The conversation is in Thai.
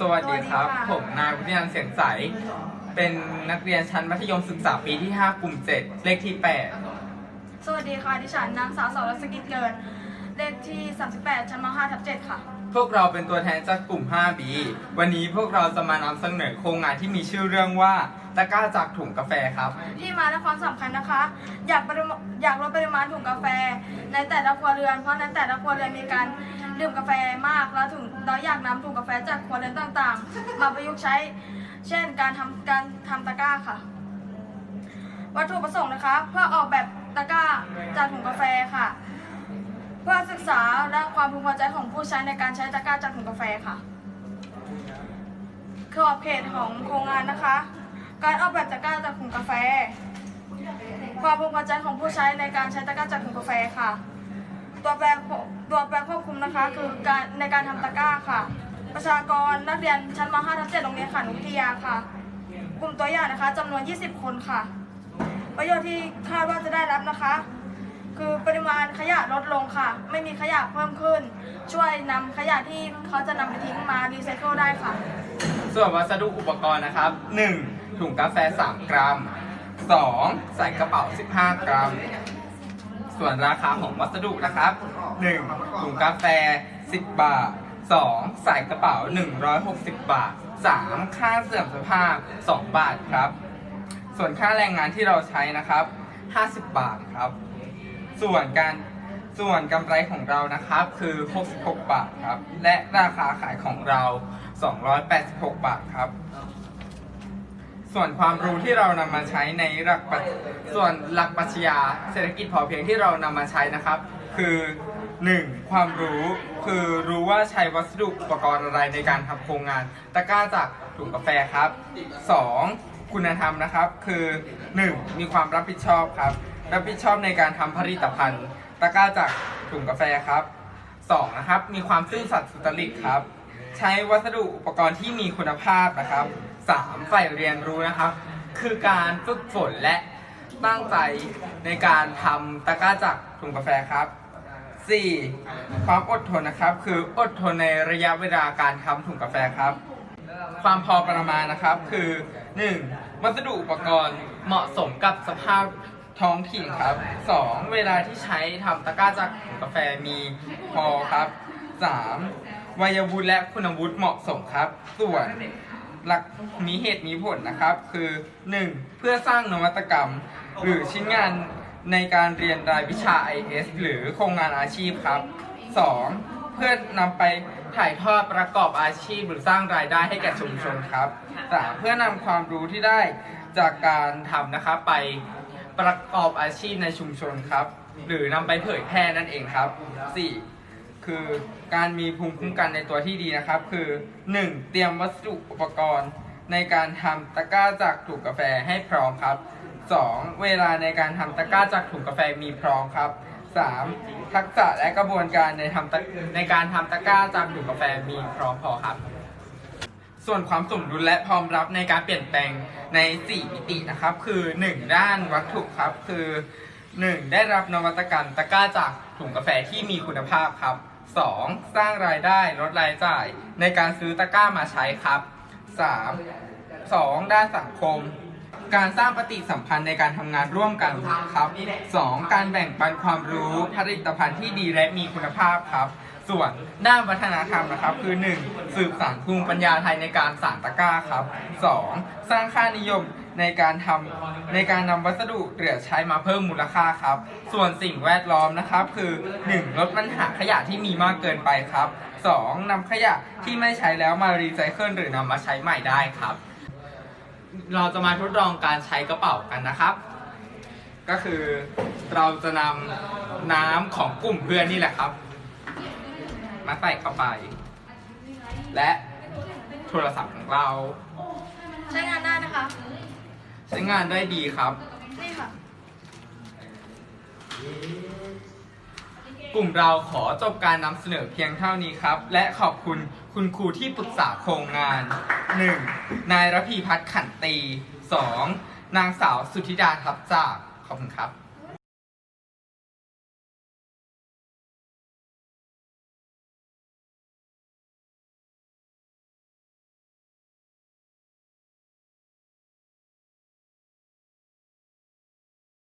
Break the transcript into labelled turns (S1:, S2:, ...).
S1: สวัสดีครับ
S2: สวัสดีค่ะ
S1: ผมนายวุฒินันท์เสียงใส เป็นนักเรียนชั้นมัธยมศึกษาปีที่ 5 กลุ่ม 7 เลขที่
S2: สวัสดีค่ะ ดิฉันนางสาวสรสกิจเกิดเลขที่ 38 ชั้นม 5 ทับ7ค่ะ
S1: 8 พวกเราเป็นตัวแทนจากกลุ่ม 5B วันนี้พวกเราจะมานำเสนอโครงงานที่มีชื่อเรื่องว่าตะกร้าจากถุงกาแฟครับ
S2: ที่มาและความสำคัญนะคะ อยากปริมาอยากลดปริมาณถุงกาแฟ ในแต่ละครัวเรือน เพราะในแต่ละครัวเรือนมีการ ดื่มกาแฟมากแล้วถุงเราอยากนำถุงกาแฟจากครัวเรือนต่างๆ มาประยุกต์ใช้ เช่น การทำการทำตะกร้าค่ะ วัตถุประสงค์นะคะ เพื่อออกแบบตะกร้าจากถุงกาแฟค่ะ เพื่อศึกษาและความพึงพอใจของผู้ใช้ในการใช้ตะกร้าจากถุงกาแฟค่ะขอบเขตของโครงงานนะคะ การออกแบบตะกร้าจากถุงกาแฟ ความพึงพอใจของผู้ใช้ในการใช้ตะกร้าจากถุงกาแฟค่ะ ตัวแปรตัวแปรควบคุมนะคะ คือการในการทำตะกร้าค่ะ ประชากรนักเรียนชั้นม .5 ทับ7โรงเรียนขานุวิทยาค่ะ กลุ่มตัวอย่างนะคะจำนวน 20 คนค่ะ ประโยชน์ที่คาดว่าจะได้รับนะคะ คือปริมาณขยะลดลงค่ะ ไม่มีขยะเพิ่มขึ้น ช่วยนำขยะที่เขาจะนำไปทิ้งมารีไซเคิลได้ค่ะ
S1: ส่วนวัสดุอุปกรณ์นะครับ 1. ถุงกาแฟ 3 กรัม 2. ใส่กระเป๋า 15 กรัม ส่วนราคาของวัสดุนะครับ 1. ถุงกาแฟ 10 บาท 2. ใส่กระเป๋า 160 บาท 3. ค่าเสื่อมสภาพ 2 บาทครับ ส่วนค่าแรงงานที่เราใช้นะครับ 50 บาทครับ ส่วนการส่วนกำไรของเรานะครับคือ 66 บาทครับ และราคาขายของเรา 286 บาทครับ ส่วนความรู้ที่เรานำมาใช้ในหลักปรัชส่วนหลักปรัชญาเศรษฐกิจพอเพียงที่เรานำมาใช้นะครับ คือ 1. ความรู้คือรู้ว่าใช้วัสดุอุปกรณ์อะไรในการทำโครงงาน ตะกร้าจากถุงกาแฟครับ 2. คุณธรรมนะครับคือ 1. มีความรับผิดชอบครับ รับผิดชอบในการทำผลิตภัณฑ์ ตะกร้าจากถุงกาแฟครับ 2. นะครับมีความซื่อสัตย์สุจริตครับ ใช้วัสดุอุปกรณ์ที่มีคุณภาพนะครับ 3. ใฝ่เรียนรู้นะครับ คือการฝึกฝนและตั้งใจในการทำตะกร้าจากถุงกาแฟครับ 4. ความอดทนนะครับ คืออดทนในระยะเวลาการทำถุงกาแฟครับ ความพอประมาณนะครับคือ 1. วัสดุอุปกรณ์เหมาะสมกับสภาพท้องถิ่นครับ 2. เวลาที่ใช้ทำตะกร้าจากถุงกาแฟมีพอครับ 3. วัยวุฒิและคุณวุฒิเหมาะสมครับ ส่วน หลักมีเหตุมีผลนะครับ คือ 1. เพื่อสร้างนวัตกรรม หรือชิ้นงานในการเรียนรายวิชา IS หรือโครงงานอาชีพครับ 2. เพื่อนำไปถ่ายทอดประกอบอาชีพหรือสร้างรายได้ให้แก่ชุมชนครับ 3. เพื่อนำความรู้ที่ได้จากการทำนะครับไปประกอบอาชีพในชุมชนครับ หรือนำไปเผยแพร่นั่นเองครับ 4. คือการมีภูมิคุ้มกันในตัวที่ดีนะครับ คือ 1. เตรียมวัสดุอุปกรณ์ ในการทำตะกร้าจากถุงกาแฟให้พร้อมครับ 2. เวลาในการทำตะกร้าจากถุงกาแฟมีพร้อมครับ 3. ทักษะและกระบวนการในทำตะในการทำตะกร้าจากถุงกาแฟมีพร้อมพอครับ ส่วนความสมดุลและพร้อมรับในการเปลี่ยนแปลงใน 4 มิตินะครับ คือ 1 ด้านวัตถุครับคือ 1. ได้รับนวัตกรรมตะกร้าจากถุงกาแฟที่มีคุณภาพครับ 2. สร้างรายได้ลดรายจ่ายในการซื้อตะกร้ามาใช้ครับ 3. 2. ด้านสังคม การสร้างปฏิสัมพันธ์ในการทำงานร่วมกันครับ 2. การแบ่งปันความรู้ผลิตภัณฑ์ที่ดีและมีคุณภาพครับ ส่วนด้านวัฒนธรรมนะครับ คือ 1. สืบสานภูมิปัญญาไทยในการสานตะกร้าครับ 2. สร้างค่านิยมในการทำในการนำวัสดุเหลือใช้มาเพิ่มมูลค่าครับ ส่วนสิ่งแวดล้อมนะครับ คือ 1. ลดปัญหาขยะที่มีมากเกินไปครับ 2. นำขยะที่ไม่ใช้แล้วมารีไซเคิลหรือนำมาใช้ใหม่ได้ครับ เราจะมาทดลองการใช้กระเป๋ากันนะครับ ก็คือเราจะนำน้ำของกลุ่มเพื่อนนี่แหละครับ มาใส่เข้าไป และโทรศัพท์ของเรา
S2: ใช้งานได้นะคะ
S1: ใช้งานได้ดีครับ
S2: นี่ค่ะ
S1: กลุ่มเราขอจบการนำเสนอเพียงเท่านี้ครับ และขอบคุณคุณครูที่ปรึกษาโครงงาน 1. นายระพีพัฒน์ขันตี 2. นางสาวสุธิดาทับจาก ขอบคุณครับ